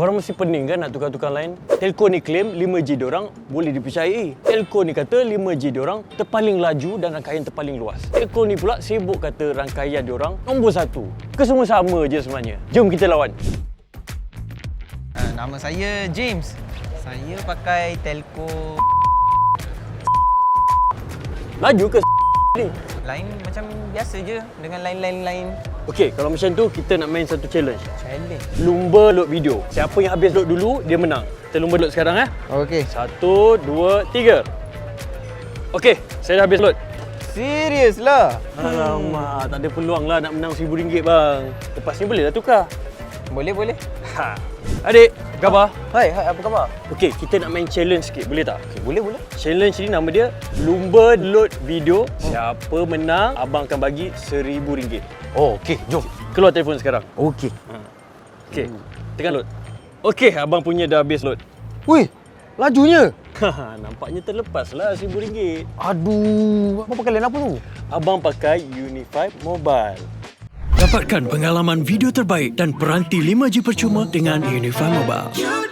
Korang mesti pening kan nak tukar-tukar line? Telco ni claim 5G diorang boleh dipercayai. Telco ni kata 5G diorang terpaling laju dan rangkaian terpaling luas. Telco ni pula sibuk kata rangkaian diorang nombor satu. Kesemua sama je sebenarnya. Jom kita lawan. Uh, nama saya James. Saya pakai telco Laju ke ni? lain macam biasa je dengan lain-lain lain Okey, kalau macam tu kita nak main satu challenge. challenge. Lumba load video. Siapa yang habis load dulu, dia menang. Kita lumba load sekarang eh. Okey. Satu, dua, tiga. Okey, saya dah habis load. Serius lah. Alamak, tak ada peluang lah nak menang RM1,000 bang. Lepas ni boleh lah tukar. Boleh boleh. Ha. Adik, apa khabar? Hai, hai apa khabar? Okey, kita nak main challenge sikit, boleh tak? Okay, boleh boleh. Challenge ni nama dia Lumba Load Video. Siapa menang, abang akan bagi RM1,000. Oh, okey, jom. Keluar telefon sekarang. Okey. Okey, tekan load. Okey, abang punya dah habis load. Wih, lajunya. Haha, Nampaknya terlepas lah RM1,000. Aduh, apa pakai lain apa tu? Abang pakai Unify Mobile. Dapatkan pengalaman video terbaik dan peranti 5G percuma dengan Unify Mobile.